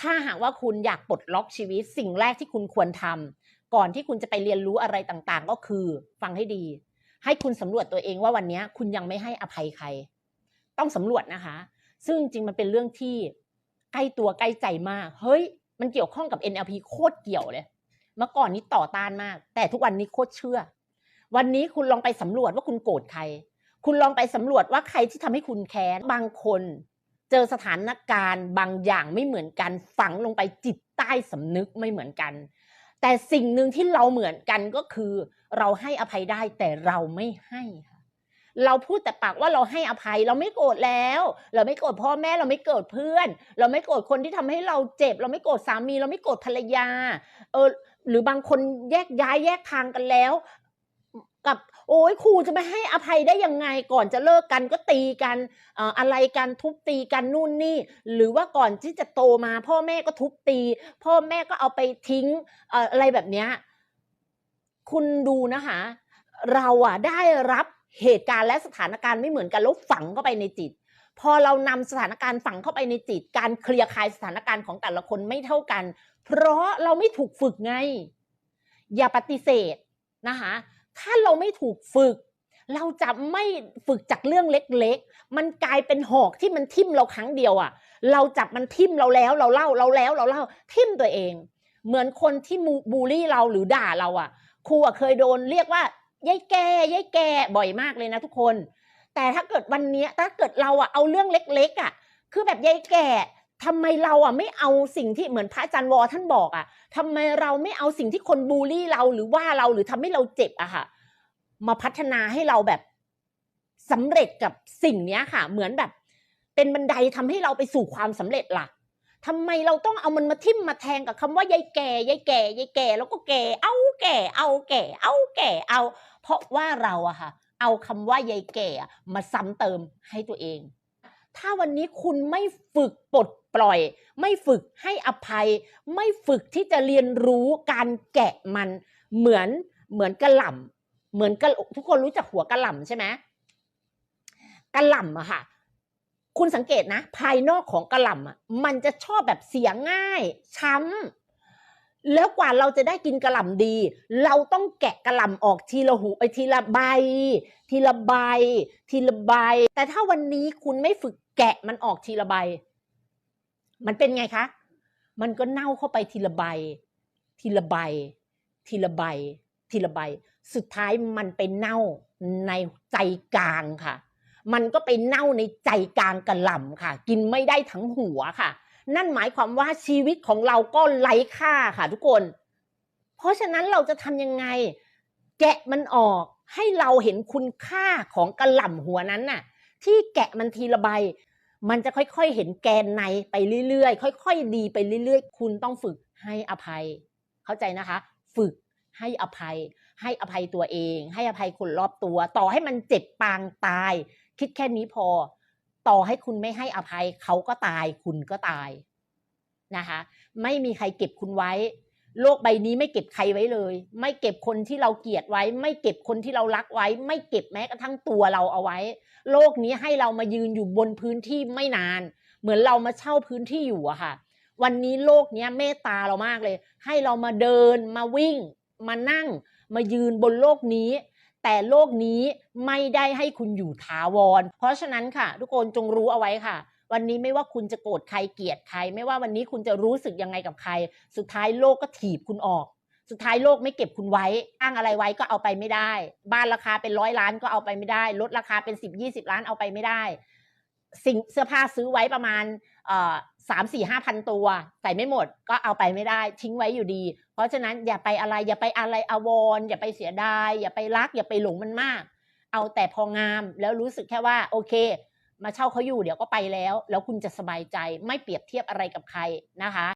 ถ้าหากว่าคุณอยากปลดล็อกชีวิต สิ่งแรกที่คุณควรทำก่อนที่คุณจะไปเรียนรู้อะไรต่างๆ ก็คือฟังให้ดี ให้คุณสำรวจตัวเองว่าวันนี้คุณยังไม่ให้อภัยใคร ต้องสำรวจนะคะ ซึ่งจริงมันเป็นเรื่องที่ใกล้ตัวใกล้ใจมาก เฮ้ย มันเกี่ยวข้องกับ NLP โคตรเกี่ยวเลย เมื่อก่อนนี้ต่อต้านมาก แต่ทุกวันนี้โคตรเชื่อ วันนี้คุณลองไปสำรวจว่าคุณโกรธใคร คุณลองไปสำรวจว่าใครที่ทำให้คุณแค้น บางคน เจอสถานการณ์บางอย่างไม่เหมือนกันฝังลงไปจิตใต้สำนึกไม่เหมือนกัน แต่สิ่งหนึ่งที่เราเหมือนกันก็คือ เราให้อภัยได้แต่เราไม่ให้ค่ะเราพูดแต่ปากว่าเราให้อภัยเราไม่โกรธแล้ว เราไม่โกรธพ่อแม่เราไม่โกรธเพื่อน เราไม่โกรธคนที่ทำให้เราเจ็บ เราไม่โกรธสามี เราไม่โกรธภรรยาเออหรือบางคนแยกย้ายแยกทางกันแล้ว กับโอ้ยครูจะไม่ให้อภัยได้ยังไงก่อนจะเลิกกันก็ตีกันอะไรกันทุบตีกันนู่นนี่ หรือว่าก่อนที่จะโตมา พ่อแม่ก็ทุบตี พ่อแม่ก็เอาไปทิ้งอะไรแบบเนี้ยคุณดูนะคะ เราอะได้รับเหตุการณ์และสถานการณ์ไม่เหมือนกันแล้วฝังเข้าไปในจิต พอเรานำสถานการณ์ฝังเข้าไปในจิต การเคลียร์คลายสถานการณ์ของแต่ละคนไม่เท่ากัน เพราะเราไม่ถูกฝึกไง อย่าปฏิเสธนะคะ ถ้าเราไม่ถูกฝึก เราจะไม่ฝึกจากเรื่องเล็กๆ มันกลายเป็นหอกที่มันทิ่มเราครั้งเดียวอะ่ะ เราจับมันทิ่มเราแล้วเราเล่าเราแล้วเราเล่าทิ่มตัวเอง เหมือนคนที่บูลลี่เราหรือด่าเราอะ่ะ ครูอะเคยโดนเรียกว่ายายแกยายแกบ่อยมากเลยนะทุกคน แต่ถ้าเกิดวันนี้ถ้าเกิดเราอะเอาเรื่องเล็ก ๆอะคือแบบยายแก่ ทำไมเราอะไม่เอาสิ่งที่เหมือนพระอาจารย์วอท่านบอกอะทำไมเราไม่เอาสิ่งที่คนบูลลี่เราหรือว่าเราหรือทำให้เราเจ็บอะค่ะ มาพัฒนาให้เราแบบสำเร็จกับสิ่งเนี้ยค่ะ เหมือนแบบ เป็นบันไดทำให้เราไปสู่ความสำเร็จล่ะทำไมเราต้องเอามันมาทิ่มมาแทงกับคำว่ายายแก่ยายแก่ยายแก่ แล้วก็แก่ เอาแก่ เอาแก่ เอาแก่ เอา เพราะว่าเราอะค่ะ เอาคำว่ายายแก่มาซ้ำเติมให้ตัวเอง ถ้าวันนี้คุณไม่ฝึกปลดปล่อย ไม่ฝึกให้อภัย ไม่ฝึกที่จะเรียนรู้การแกะมัน เหมือนเหมือนกระหล่ำเหมือนกระทุกคนรู้จักหัวกระหล่ำใช่ไหมกระหล่ำอะค่ะ คุณสังเกตนะ ภายนอกของกระหล่ำอะมันจะชอบแบบเสียง่าย ช้ำ แล้วกว่าเราจะได้กินกระหล่ำดี เราต้องแกะกระหล่ำออกทีละหูไอทีละใบ ทีละใบ ทีละใบ แต่ถ้าวันนี้คุณไม่ฝึกแกะมันออกทีละใบ มันเป็นไงคะ มันก็เน่าเข้าไปทีละใบ ทีละใบ ทีละใบ ทีละใบ สุดท้ายมันไปเน่าในใจกลางค่ะ มันก็ไปเน่าในใจกลางกระหล่ำค่ะ กินไม่ได้ทั้งหัวค่ะ นั่นหมายความว่าชีวิตของเราก็ไร้ค่าค่ะทุกคน เพราะฉะนั้นเราจะทำยังไง แกะมันออกให้เราเห็นคุณค่าของกระหล่ำหัวนั้นน่ะ ที่แกะมันทีละใบ มันจะค่อยๆเห็นแกนในไปเรื่อยๆ ค่อย ๆ ดีไปเรื่อยๆ คุณต้องฝึกให้อภัย เข้าใจนะคะ ฝึกให้อภัย ให้อภัยตัวเอง ให้อภัยคนรอบตัว ต่อให้มันเจ็บปางตาย คิดแค่นี้พอ ต่อให้คุณไม่ให้อภัยเขาก็ตายคุณก็ตายนะคะ ไม่มีใครเก็บคุณไว้ โลกใบนี้ไม่เก็บใครไว้เลย ไม่เก็บคนที่เราเกลียดไว้ ไม่เก็บคนที่เรารักไว้ ไม่เก็บแม้กระทั่งตัวเราเอาไว้ โลกนี้ให้เรามายืนอยู่บนพื้นที่ไม่นาน เหมือนเรามาเช่าพื้นที่อยู่อะค่ะ วันนี้โลกนี้เมตตาเรามากเลย ให้เรามาเดินมาวิ่ง มานั่ง มายืนบนโลกนี้ แต่โลกนี้ไม่ได้ให้คุณอยู่ถาวร เพราะฉะนั้นค่ะ ทุกคนจงรู้เอาไว้ค่ะ วันนี้ไม่ว่าคุณจะโกรธใครเกลียดใคร ไม่ว่าวันนี้คุณจะรู้สึกยังไงกับใคร สุดท้ายโลกก็ถีบคุณออก สุดท้ายโลกไม่เก็บคุณไว้อ้างอะไรไว้ก็เอาไปไม่ได้ บ้านราคาเป็นร้อยล้านก็เอาไปไม่ได้ลดราคาเป็นสิบยี่สิบล้านเอาไปไม่ได้ สิ่งเสื้อผ้าซื้อไว้ประมาณ สามสี่ห้าพันตัวใส่ไม่หมดก็เอาไปไม่ได้ทิ้งไว้อยู่ดี เพราะฉะนั้นอย่าไปอะไรอย่าไปอะไรอวรณ์อย่าไปเสียดายอย่าไปรัก อย่าไปหลงมันมาก เอาแต่พองามแล้วรู้สึกแค่ว่าโอเค มาเช่าเขาอยู่เดี๋ยวก็ไปแล้ว แล้วคุณจะสบายใจไม่เปรียบเทียบอะไรกับใครนะคะ